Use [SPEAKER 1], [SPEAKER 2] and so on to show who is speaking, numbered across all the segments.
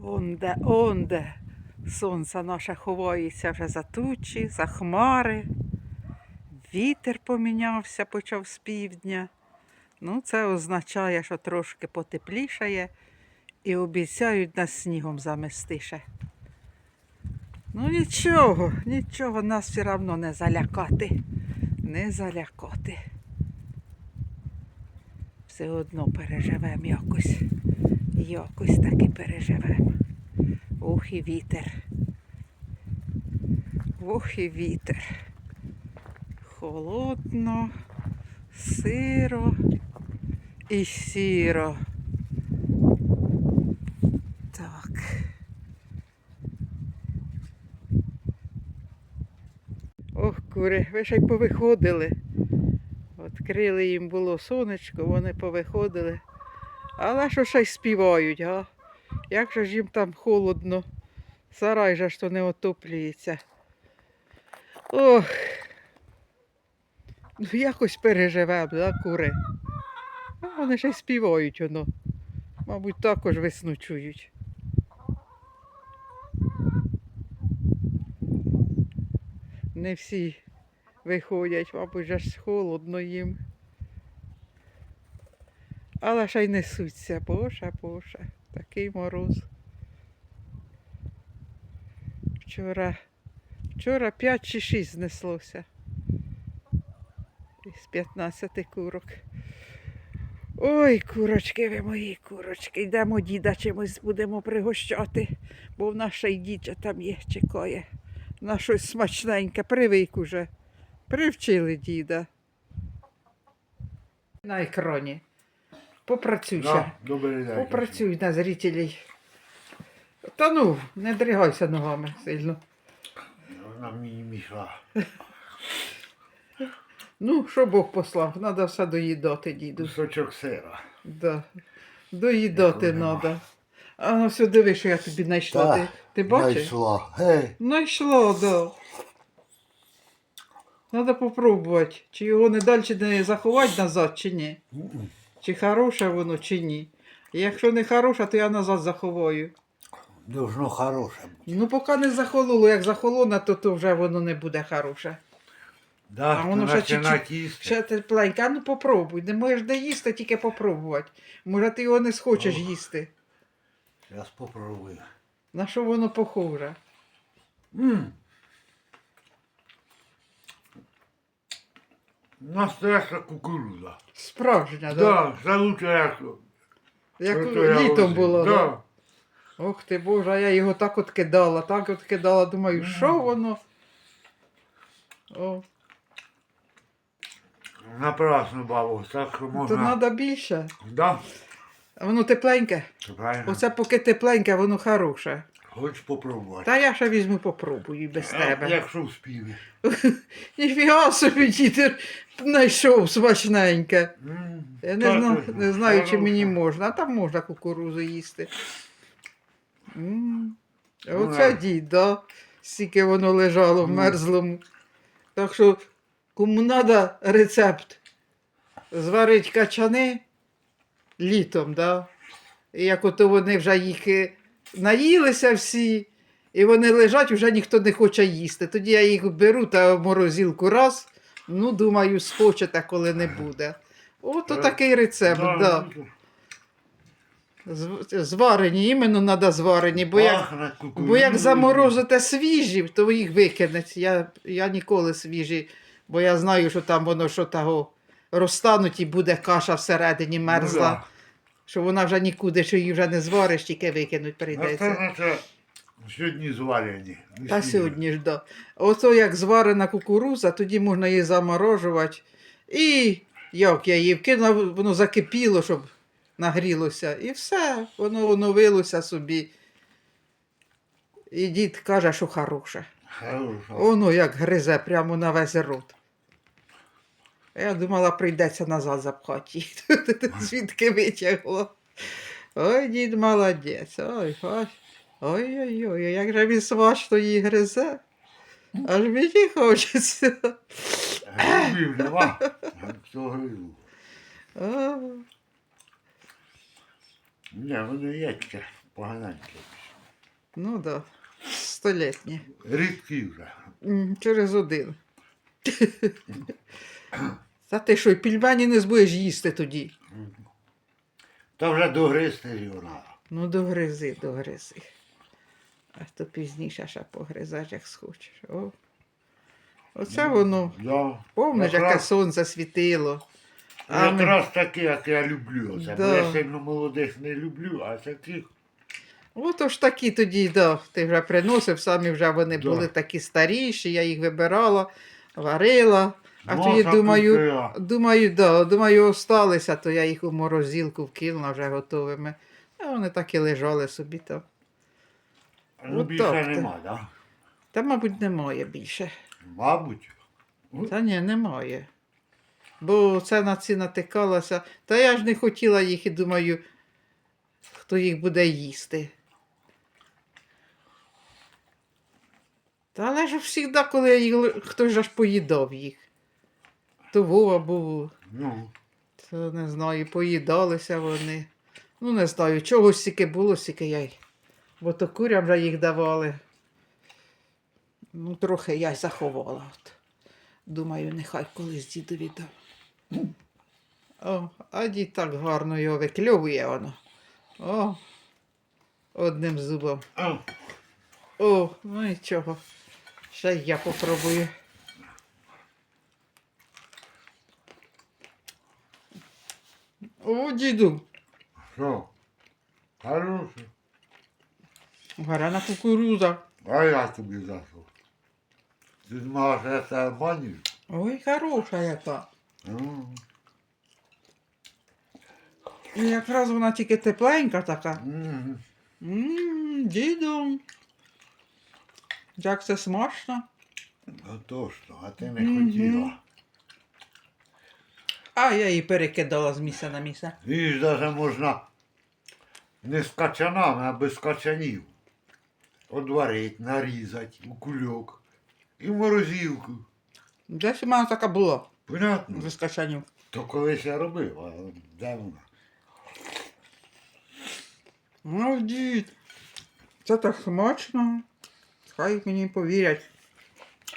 [SPEAKER 1] Онде, онде. Сонце наше ховається вже за тучі, за хмари. Вітер помінявся, почав з півдня. Ну, це означає, що трошки потеплішає і обіцяють нас снігом заместише. Ну нічого, нічого, нас все одно не залякати. Не залякати. Все одно переживемо якось. Якось таки переживемо. Ох і вітер. Ох і вітер. Холодно, сиро і сіро. Так. Ох, кури, ви ще й повиходили. Відкрили їм було сонечко, вони повиходили. Але що ще й співають, га? Як же ж їм там холодно. Сарай же то не отоплюється. Ох. Ну якось переживемо, да, кури. А вони ще й співають воно. Мабуть, також весну чують. Не всі виходять, мабуть, же ж холодно їм. Але ще й несуться, боже, боже, такий мороз. Вчора, вчора 5 чи 6 знеслося. Із 15 курок. Ой, курочки ви мої курочки, йдемо діда чимось будемо пригощати, бо в нас ще там є, чекає. На щось смачненьке, привик уже. Привчили діда. На екрані. Попрацюй ще.
[SPEAKER 2] Да, добрий день.
[SPEAKER 1] Попрацюй на зрителей. Та ну, не дригайся ногами сильно.
[SPEAKER 2] Вона мені мішла.
[SPEAKER 1] Ну, що Бог послав, треба все доїдати, діду.
[SPEAKER 2] Кусочок сира.
[SPEAKER 1] Да. Доїдати
[SPEAKER 2] нема.
[SPEAKER 1] треба. А ну все, диви, що я тобі знайшла. Ти, ти бачиш?
[SPEAKER 2] Знайшла. Гей.
[SPEAKER 1] Знайшла, да. Треба попробувати, чи його не далі не заховати назад, чи ні.
[SPEAKER 2] М-м.
[SPEAKER 1] Чи хороше воно, чи ні. Якщо не хороше, то я назад заховаю.
[SPEAKER 2] Должно хороше бути.
[SPEAKER 1] Ну, поки не захололо, як захолоне, то, то вже воно не буде хороше.
[SPEAKER 2] Да,
[SPEAKER 1] А воно ще чуть-чуть- Ще тепленьке, а ну попробуй. Не можеш де їсти, тільки попробувати. Може, ти його не схочеш
[SPEAKER 2] Ох.
[SPEAKER 1] їсти.
[SPEAKER 2] Зараз попробую.
[SPEAKER 1] На що воно похоже?
[SPEAKER 2] М. Настояща кукуруза.
[SPEAKER 1] Справжня, да?
[SPEAKER 2] Да, це лучше як.
[SPEAKER 1] Як
[SPEAKER 2] я
[SPEAKER 1] літом було,
[SPEAKER 2] Да.
[SPEAKER 1] да? Ох ти Боже, а я його так от кидала, так от кидала, думаю, що воно? О,
[SPEAKER 2] Напрасно, бабу, так що
[SPEAKER 1] то
[SPEAKER 2] можна.
[SPEAKER 1] треба більше.
[SPEAKER 2] Да,
[SPEAKER 1] А Воно тепленьке.
[SPEAKER 2] це правильно.
[SPEAKER 1] Оце поки тепленьке, воно хороше.
[SPEAKER 2] Хочеш попробувати.
[SPEAKER 1] Та я ще візьму попробую без
[SPEAKER 2] А,
[SPEAKER 1] тебе.
[SPEAKER 2] Якщо вспіли.
[SPEAKER 1] Ніфіга собі дітер знайшов смачненьке.
[SPEAKER 2] М,
[SPEAKER 1] Я не, зна, не знаю, чи мені можна, а там можна кукурузу їсти.
[SPEAKER 2] Ну,
[SPEAKER 1] Оце
[SPEAKER 2] да.
[SPEAKER 1] дід, да? Стільки воно лежало в
[SPEAKER 2] Ну.
[SPEAKER 1] мерзлому. Так що, кому треба рецепт, зварить качани літом, да? І як ото вони вже їх наїлися всі, і вони лежать, вже ніхто не хоче їсти. Тоді я їх беру та в морозилку раз, ну, думаю, схочете, коли не буде. От
[SPEAKER 2] Е,
[SPEAKER 1] такий рецепт,
[SPEAKER 2] Да,
[SPEAKER 1] да.
[SPEAKER 2] ну,
[SPEAKER 1] З- Зварені, іменно треба зварені, бо як,
[SPEAKER 2] пахне
[SPEAKER 1] бо як заморозите свіжі, то їх викинеться. Я, я ніколи свіжі, бо я знаю, що там воно що того розтануть і буде каша всередині
[SPEAKER 2] Ну,
[SPEAKER 1] мерзла,
[SPEAKER 2] да.
[SPEAKER 1] Що вона вже нікуди, що її вже не звариш, тільки викинуть прийдеться.
[SPEAKER 2] це, це сьогодні зварені. не
[SPEAKER 1] Та сьогодні ж да. Ото як зварена кукуруза, тоді можна її заморожувати. І як я її вкинула, воно закипіло, щоб нагрілося. І все, воно оновилося собі. І дід каже, що хороше.
[SPEAKER 2] Хорошо.
[SPEAKER 1] Воно як гризе прямо на весь рот. Я думала, прийдеться назад запхати. Звідки витягло. Ой, дід молодець. Ой, ой. Ой-ой-ой, як же він смачно її гризе. Аж мені хочеться.
[SPEAKER 2] Грибів нема. Хто грибу? Ні, вони є таке поганеньке.
[SPEAKER 1] Ну да. Столітні.
[SPEAKER 2] Рідкі вже.
[SPEAKER 1] Через один. Та ти що, й пельмені не збудеш їсти тоді.
[SPEAKER 2] Та вже догризти його треба.
[SPEAKER 1] Ну, догризи, догризи. А то пізніше ще погризеш, як схочеш. О. Оце воно.
[SPEAKER 2] Да.
[SPEAKER 1] Помниш, яке
[SPEAKER 2] Якраз-
[SPEAKER 1] сонце світило. А ми-
[SPEAKER 2] Якраз таке, як я люблю. Оце. Бо
[SPEAKER 1] Да.
[SPEAKER 2] я сильно молодих не люблю, а таких
[SPEAKER 1] Ото ж такі тоді, да, ти вже приносив, самі вже вони
[SPEAKER 2] Да.
[SPEAKER 1] були такі старіші, я їх вибирала, варила. А
[SPEAKER 2] Маша
[SPEAKER 1] тоді думаю, думаю, да, думаю, осталися, то я їх у морозилку вкинула вже готовими. А вони так і лежали собі там.
[SPEAKER 2] Ну,
[SPEAKER 1] От
[SPEAKER 2] більше
[SPEAKER 1] так-то.
[SPEAKER 2] нема, так? Да?
[SPEAKER 1] Та, мабуть, немає більше.
[SPEAKER 2] Мабуть.
[SPEAKER 1] Та ні, немає. Бо це на ці натикалося. Та я ж не хотіла їх і думаю, хто їх буде їсти. Та але ж завжди, коли я їх, хтось же ж поїдав їх. То був,
[SPEAKER 2] Ну,
[SPEAKER 1] то не знаю, поїдалися вони. Ну, не знаю, чогось стільки було, стільки я й. Бо то курям вже їх давали. Ну, трохи я й заховала. От. Думаю, нехай колись дідові дам. О, а дід так гарно його викльовує воно. О, одним зубом. О, ну нічого. Ще я попробую. О, діду,
[SPEAKER 2] що? Хороше.
[SPEAKER 1] гарна кукуруза.
[SPEAKER 2] А я тобі за що? Ти думала, що я тебе обманюю?
[SPEAKER 1] Ой, хороша яка.
[SPEAKER 2] Ну,
[SPEAKER 1] І якраз вона тільки тепленька така.
[SPEAKER 2] мгм.
[SPEAKER 1] Ммм, діду. Як це смачно.
[SPEAKER 2] Ну точно, а ти не
[SPEAKER 1] Мгм.
[SPEAKER 2] хотіла.
[SPEAKER 1] А я її перекидала з місця на місце.
[SPEAKER 2] Її ж навіть можна не з качанами, а без качанів. Одварить, нарізати у кульок і в морозилку.
[SPEAKER 1] Десь у мене така була
[SPEAKER 2] Понятно?
[SPEAKER 1] з качанів.
[SPEAKER 2] То колись я робив, а де вона?
[SPEAKER 1] Ну, дід, це так смачно. Хай мені повірять.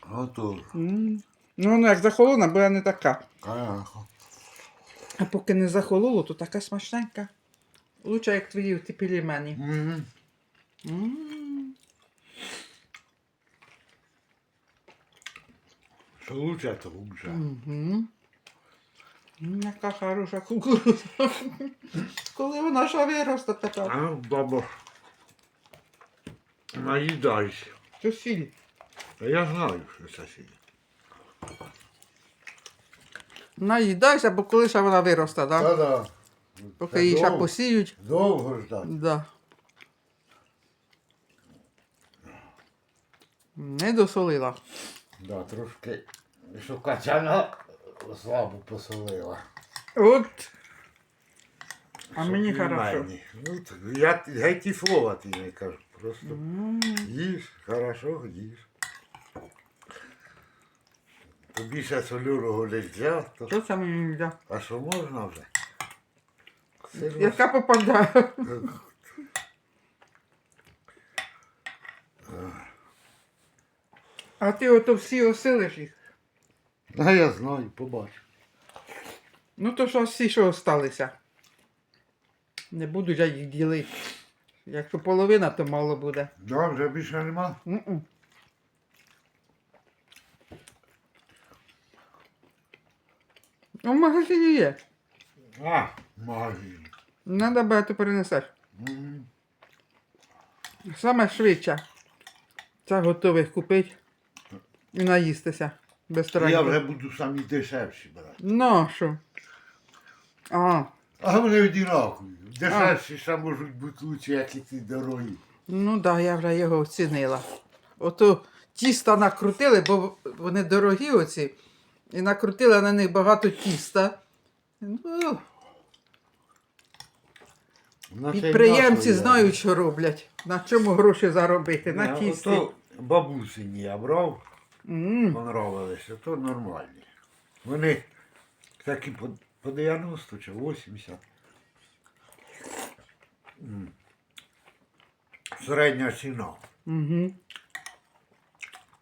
[SPEAKER 2] Готово.
[SPEAKER 1] М. Ну, вона як захолона, була не така.
[SPEAKER 2] Конечно.
[SPEAKER 1] А поки не захололо, то така смачненька. Лучше, як твої ті пельмені.
[SPEAKER 2] Мгм.
[SPEAKER 1] М.
[SPEAKER 2] Що лучше, то лучше.
[SPEAKER 1] Мгм. М, Яка хороша кукуруза. Коли вона ще виросте така.
[SPEAKER 2] А баба, наїдайся.
[SPEAKER 1] То сіль.
[SPEAKER 2] Та я знаю, що це сіє.
[SPEAKER 1] Наїдайся, бо коли ще вона виросте, так? Да?
[SPEAKER 2] Та-да.
[SPEAKER 1] Поки її ще посіють.
[SPEAKER 2] Довго ждати.
[SPEAKER 1] Да. Не досолила.
[SPEAKER 2] Да, трошки, що качана слабо посолила.
[SPEAKER 1] От. А мені хорошо.
[SPEAKER 2] Ну, я геть і слова ти не кажу. Просто їж, хорошо, їж. Тобі ще солюрого не взяв, то...
[SPEAKER 1] Що це мені не
[SPEAKER 2] а що можна вже?
[SPEAKER 1] Яка попадає. А ти ото всі осилиш їх.
[SPEAKER 2] А я знаю, побачу.
[SPEAKER 1] Ну то що всі, що осталися. Не буду я їх ділити. Якщо половина, то мало буде.
[SPEAKER 2] Да, вже більше нема.
[SPEAKER 1] М-м. Ну, в магазині є.
[SPEAKER 2] А, магазин.
[SPEAKER 1] Надо багато перенесеш.
[SPEAKER 2] Мгм.
[SPEAKER 1] Саме швидше. Це готових купити і наїстися. Без
[SPEAKER 2] Я вже буду самі дешевші брати.
[SPEAKER 1] Ну, що? А,
[SPEAKER 2] А вони одинакові. Дешевші ще можуть бути лучше, як і ті дорогі.
[SPEAKER 1] ну так, да, я вже його оцінила. Ото тіста накрутили, бо вони дорогі оці. І накрутили на них багато тіста. Ну, підприємці знають, що роблять. На чому гроші заробити? На тісті.
[SPEAKER 2] ото бабусині я брав, понравилися, то нормальні. Вони такі по, по 90 чи 80. М. середня ціна.
[SPEAKER 1] Угу.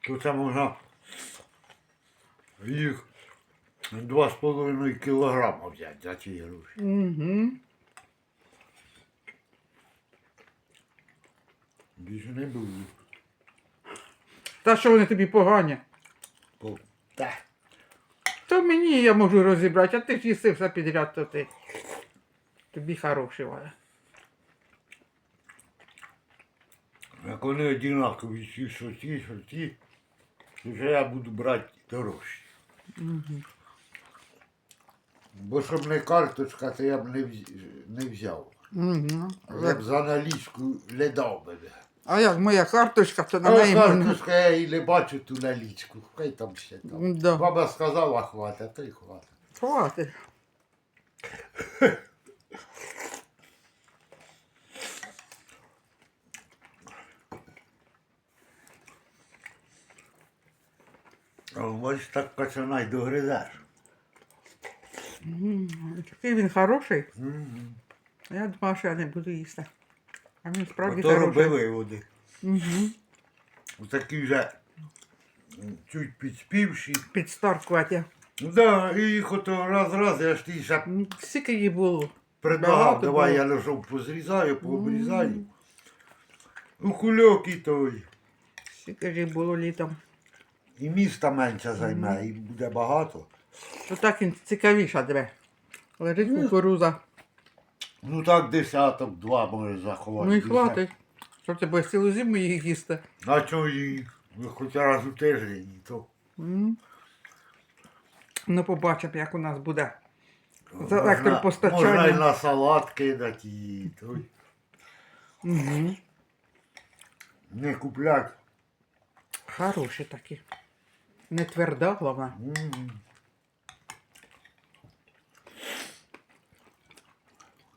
[SPEAKER 2] То це можна їх 2,5 кілограма взяти за ці гроші.
[SPEAKER 1] Угу.
[SPEAKER 2] Більше не буду.
[SPEAKER 1] Та що вони тобі погані?
[SPEAKER 2] По... Та.
[SPEAKER 1] То мені я можу розібрати, а ти ж їси все підряд, то ти. Тобі хороший Валя.
[SPEAKER 2] Як вони одинакові, ті, що ті, що ті, то вже я буду брати дорожчі.
[SPEAKER 1] Угу.
[SPEAKER 2] Бо щоб не карточка, то я б не, вз- не взяв.
[SPEAKER 1] Угу.
[SPEAKER 2] Я б за налічку не дав би.
[SPEAKER 1] А як моя карточка, то на
[SPEAKER 2] А
[SPEAKER 1] неї можна.
[SPEAKER 2] карточка я і не бачу ту налічку. Хай там ще там.
[SPEAKER 1] Да.
[SPEAKER 2] Баба сказала, хватить, то й хватить.
[SPEAKER 1] Хватить.
[SPEAKER 2] Ось так починай догризеш.
[SPEAKER 1] М, Такий він хороший.
[SPEAKER 2] Мгм.
[SPEAKER 1] Я думала, що я не буду їсти. А він справді
[SPEAKER 2] Ото
[SPEAKER 1] хороший.
[SPEAKER 2] виводи.
[SPEAKER 1] Угу.
[SPEAKER 2] Такі вже м, чуть підспівші.
[SPEAKER 1] Підстаркувати.
[SPEAKER 2] Ну да, і їх ото раз-раз, я ж ти ще
[SPEAKER 1] М, Скільки її було?
[SPEAKER 2] предлагав,
[SPEAKER 1] Багато
[SPEAKER 2] давай
[SPEAKER 1] було.
[SPEAKER 2] я лежав позрізаю, пообрізаю. Ну, кульок і той.
[SPEAKER 1] Скільки їх було літом.
[SPEAKER 2] І міста менше займе, і буде багато.
[SPEAKER 1] То так він цікавіша тебе. Лежить кукуруза.
[SPEAKER 2] Ну так десяток, два може заховати.
[SPEAKER 1] Ну і хватить. Що ти будеш цілу зиму їх їсти?
[SPEAKER 2] А чого її? Ну, Хоч раз у тиждень, і то.
[SPEAKER 1] М. Ну, побачимо, як у нас буде. За
[SPEAKER 2] Можна-
[SPEAKER 1] електропостачання.
[SPEAKER 2] Можна і на салат кидати і той.
[SPEAKER 1] Угу.
[SPEAKER 2] Не куплять.
[SPEAKER 1] Хороші такі. Не тверда, головне.
[SPEAKER 2] М.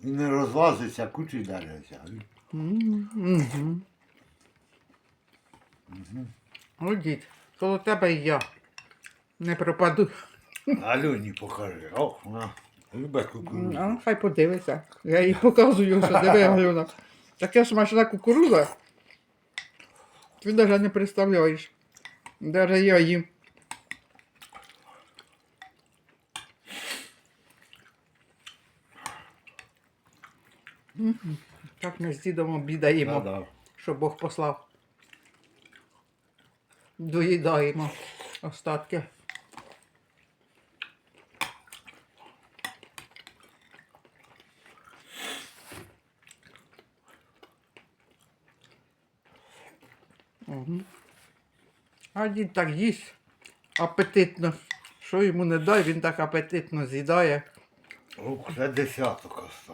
[SPEAKER 2] І не розлазиться, кучі даряться.
[SPEAKER 1] О, дід, коло тебе і я. Не пропаду.
[SPEAKER 2] Альоні покажи. Ох, вона любить кукурудзу.
[SPEAKER 1] А, хай подивиться. Я їй показую, що диви, Галюна. Таке смачна кукуруза. Ти навіть не представляєш. Навіть я їм. Так ми з дідом обідаємо,
[SPEAKER 2] Да-да.
[SPEAKER 1] що Бог послав. Доїдаємо остатки. Угу. А дід так їсть апетитно. Що йому не дай, він так апетитно з'їдає.
[SPEAKER 2] Ох, це десяток остався.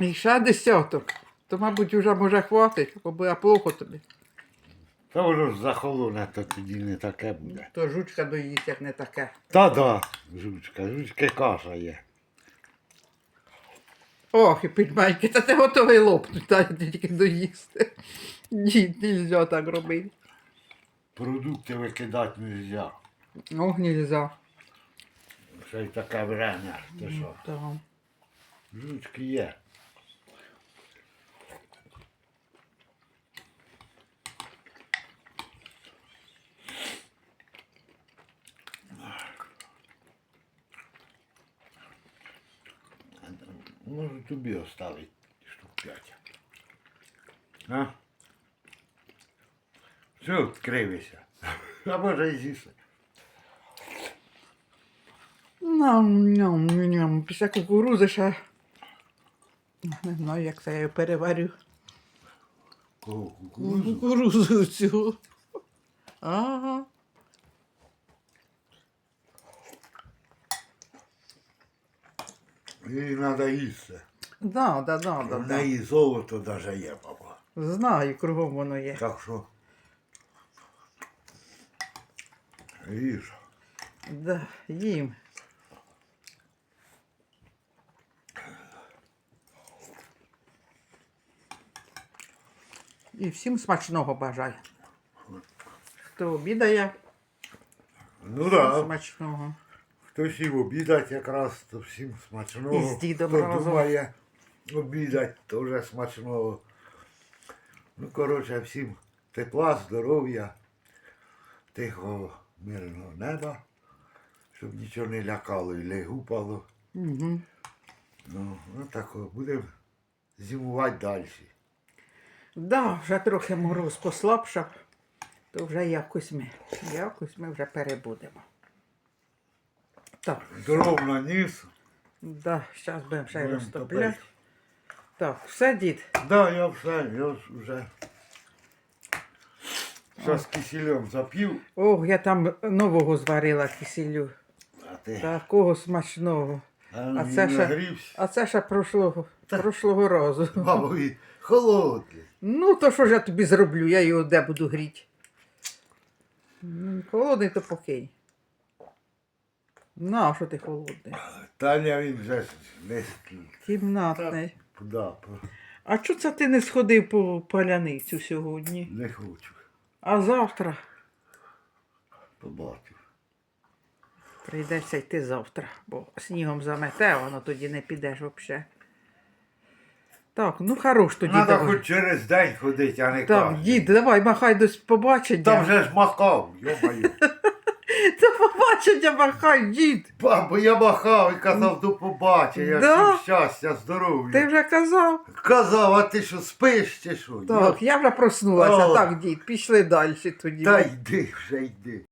[SPEAKER 1] І ще десяток. То, мабуть, вже може хватить, бо буде плохо тобі.
[SPEAKER 2] Та воно ж захолоне, то тоді не таке буде.
[SPEAKER 1] То жучка доїсть, як не таке.
[SPEAKER 2] Та-да, жучка, жучки каша є.
[SPEAKER 1] Ох, і підмайки, та ти готовий лопнуть, та тільки доїсти. Ні, нельзя так робити.
[SPEAKER 2] Продукти викидати не можна.
[SPEAKER 1] Ох, нельзя.
[SPEAKER 2] Ще й таке время. Ти що?
[SPEAKER 1] Так.
[SPEAKER 2] Жучки є. Можу тобі оставити штук п'ять. А? Що кривися? А може і з'їсти.
[SPEAKER 1] Ням, ням, ням. Після кукурузи ще. Не знаю, як це я переварю. Кукурузу цю. Ага.
[SPEAKER 2] Їй треба їсти.
[SPEAKER 1] Да, да, да, да,
[SPEAKER 2] В
[SPEAKER 1] да.
[SPEAKER 2] неї золото навіть є, папа.
[SPEAKER 1] Знаю, кругом воно є.
[SPEAKER 2] Так що. Їж.
[SPEAKER 1] Да, їм. І всім смачного бажаю. Хто обідає,
[SPEAKER 2] Ну так.
[SPEAKER 1] смачного.
[SPEAKER 2] Хтось і обідать якраз, то всім смачного.
[SPEAKER 1] І з дідом
[SPEAKER 2] Хто
[SPEAKER 1] разом.
[SPEAKER 2] думає обідать, то вже смачного. Ну, коротше, всім тепла, здоров'я, тихого, мирного неба, щоб нічого не лякало і не гупало.
[SPEAKER 1] Угу.
[SPEAKER 2] Ну, ну так, будемо зимувати далі.
[SPEAKER 1] Да, вже трохи мороз послабшав, то вже якось ми, якось ми вже перебудемо. Так,
[SPEAKER 2] Дров наніс.
[SPEAKER 1] да, зараз будемо ще й
[SPEAKER 2] Будемо
[SPEAKER 1] розтопляти.
[SPEAKER 2] топити.
[SPEAKER 1] Так, все, дід.
[SPEAKER 2] Да, я все, я вже. Зараз кисельом зап'ю,
[SPEAKER 1] Ох, я там нового зварила кисілю.
[SPEAKER 2] а ти
[SPEAKER 1] Такого смачного.
[SPEAKER 2] а,
[SPEAKER 1] а це ще-
[SPEAKER 2] нагрівся.
[SPEAKER 1] А це ще прошлого, прошлого разу.
[SPEAKER 2] Бабові, холодний.
[SPEAKER 1] Ну, то що ж я тобі зроблю, я його де буду гріти. М, Холодний то покинь. На, що ти холодний?
[SPEAKER 2] Таня він вже ж не
[SPEAKER 1] Кімнатний.
[SPEAKER 2] да,
[SPEAKER 1] А чого це ти не сходив по паляницю сьогодні?
[SPEAKER 2] не хочу.
[SPEAKER 1] А завтра
[SPEAKER 2] Побачив.
[SPEAKER 1] прийдеться йти завтра, бо снігом замете, воно тоді не підеш взагалі. Так, ну хорош тоді.
[SPEAKER 2] Треба
[SPEAKER 1] давай.
[SPEAKER 2] хоч через день ходити, а не
[SPEAKER 1] Так,
[SPEAKER 2] кожен.
[SPEAKER 1] дід, давай, махай до побачення.
[SPEAKER 2] Там вже ж махав, йомаю.
[SPEAKER 1] Побачення махай, дід.
[SPEAKER 2] Бабо, я махав і казав до побачення,
[SPEAKER 1] Да?
[SPEAKER 2] всім щастя, здоров'я.
[SPEAKER 1] Ти вже казав?
[SPEAKER 2] Казав, а ти що, спиш чи що?
[SPEAKER 1] Так, я вже проснулася.
[SPEAKER 2] О.
[SPEAKER 1] Так, дід, пішли далі тоді.
[SPEAKER 2] Та йди вже йди.